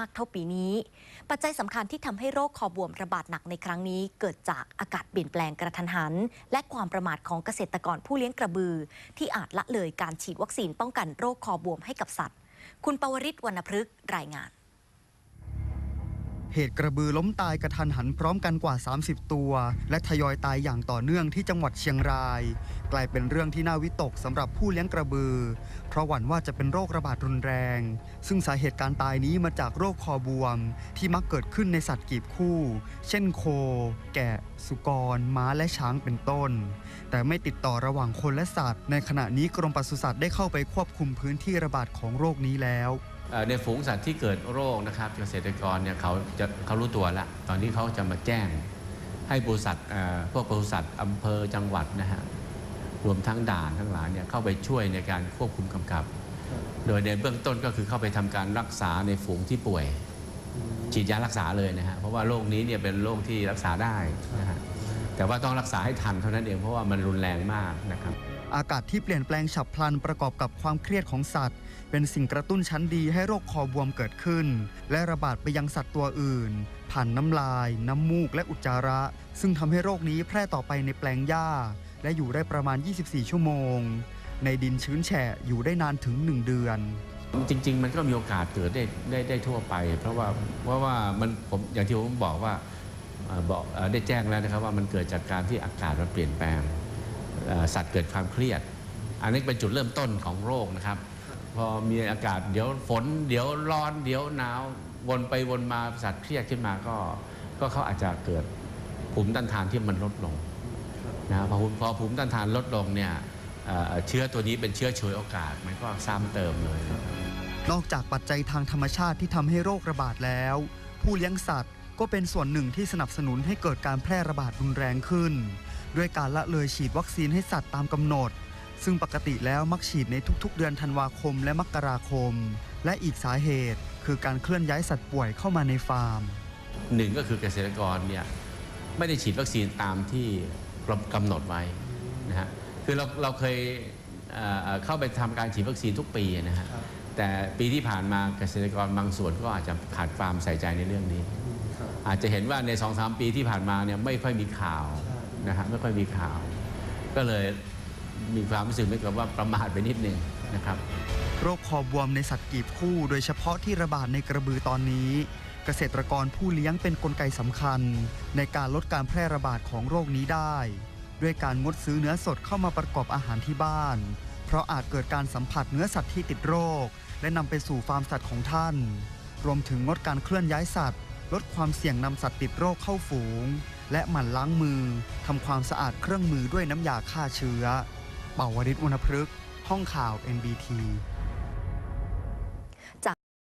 มากเท่าปีนี้ ปัจจัยสำคัญที่ทำให้โรคคอบวมระบาดหนักในครั้งนี้ เกิดจากอากาศเปลี่ยนแปลงกระทันหัน และความประมาทของเกษตรกรผู้เลี้ยงกระบือ ที่อาจละเลยการฉีดวัคซีนป้องกันโรคคอบวมให้กับสัตว์ คุณปวริศวรรณพฤกษ์รายงาน เหตุกระบือล้มตายกระทันหันพร้อมกันกว่า 30 ตัว และทยอยตายอย่างต่อเนื่องที่จังหวัดเชียงราย กลายเป็นเรื่องที่น่าวิตกสำหรับผู้เลี้ยงกระบือ เพราะหวั่นว่าจะเป็นโรคระบาดรุนแรง ซึ่งสาเหตุการตายนี้มาจากโรคคอบวม ที่มักเกิดขึ้นในสัตว์กีบคู่ เช่นโค แกะ สุกร ม้าและช้างเป็นต้น แต่ไม่ติดต่อระหว่างคนและสัตว์ ในขณะนี้กรมปศุสัตว์ได้เข้าไปควบคุมพื้นที่ระบาดของโรคนี้แล้ว ในฝูงสัตว์ที่เกิดโรคนะครับเกษตรกรเนี่ยเขาจะเขารู้ตัวแล้วตอนนี้เขาจะมาแจ้งให้บริษัทเอ่อพวกบริษัทอำเภอจังหวัดนะฮะรวมทั้งด่านทั้งหลายเนี่ยเข้าไปช่วยในการควบคุมกำกับ โดยในเบื้องต้นก็คือเข้าไปทำการรักษาในฝูงที่ป่วย ฉีดยารักษาเลยนะฮะเพราะว่าโรคนี้เนี่ยเป็นโรคที่รักษาได้นะฮะแต่ว่าต้องรักษาให้ทันเท่านั้นเองเพราะว่ามันรุนแรงมากนะครับ อากาศที่เปลี่ยนแปลงฉับพลันประกอบกับความเครียดของสัตว์ เป็นสิ่งกระตุ้นชั้นดีให้โรคคอบวมเกิดขึ้น และระบาดไปยังสัตว์ตัวอื่น ผ่านน้ำลาย น้ำมูกและอุจจาระ ซึ่งทำให้โรคนี้แพร่ต่อไปในแปลงหญ้า และอยู่ได้ประมาณ 24 ชั่วโมง ในดินชื้นแฉะอยู่ได้นานถึง 1 เดือนจริง ๆ มันก็มีโอกาสเกิดได้ได้ได้ทั่วไป เพราะว่าเพราะว่ามันผมอย่างที่ผมบอกว่าบอกได้แจ้งแล้วนะครับว่ามันเกิดจากการที่อากาศมันเปลี่ยนแปลง สัตว์เกิดความเครียด อันนี้เป็นจุดเริ่มต้นของโรคนะครับ พอมีอากาศเดี๋ยวฝน เดี๋ยวร้อน เดี๋ยวหนาววนไปวนมาสัตว์เครียดขึ้นมาก็ก็เขาอาจจะเกิดภูมิต้านทานที่มันลดลงนะพอภูมิพอภูมิต้านทานลดลงเนี่ยเอ่อเชื้อตัวนี้เป็นเชื้อฉวยโอกาสมันก็ซ้ำเติมเลย นอกจากปัจจัยทางธรรมชาติที่ทำให้โรคระบาดแล้ว ผู้เลี้ยงสัตว์ก็เป็นส่วนหนึ่งที่สนับสนุนให้เกิดการแพร่ระบาดรุนแรงขึ้น ด้วยการละเลยฉีดวัคซีนให้สัตว์ตามกำหนด ซึ่งปกติแล้วมักฉีดในทุกๆ เดือนธันวาคมและมกราคม และอีกสาเหตุคือการเคลื่อนย้ายสัตว์ป่วยเข้ามาในฟาร์มหนึ่งก็คือเกษตรกรเนี่ยไม่ได้ฉีดวัคซีนตามที่กำหนดไว้นะฮะคือเราเราเคยเอ่อเข้าไปทำการฉีดวัคซีนทุกปีนะฮะแต่ปีที่ผ่านมาเกษตรกรบางส่วนก็อาจจะขาดความใส่ใจในเรื่องนี้ อาจจะเห็นว่าใน2อสปีที่ผ่านมาเนี่ยไม่ค่อยมีข่าว นะฮะไม่ค่อยมีข่าว ก็เลยมีความรู้สึกเหมือนกับว่าประมาทไปนิดนึงนะครับ โรคคอบวมในสัตว์กีบคู่ โดยเฉพาะที่ระบาดในกระบือตอนนี้ เกษตรกรผู้เลี้ยงเป็นนกลไกสำคัญ ในการลดการแพร่ระบาดของโรคนี้ได้ ด้วยการงดซื้อเนื้อสดเข้ามาประกอบอาหารที่บ้าน เพราะอาจเกิดการสัมผัสเนื้อสัตว์ที่ติดโรค และนำไปสู่ฟาร์มสัตว์ของท่าน รวมถึงงดการเคลื่อนย้ายสัตว์ ลดความเสี่ยงนำสัตว์ติดโรคเข้าฝูง และหมั่นล้างมือทำความสะอาดเครื่องมือด้วยน้ำยาฆ่าเชื้อ เป่าวริศวรรณพฤกษ์ห้องข่าว NBT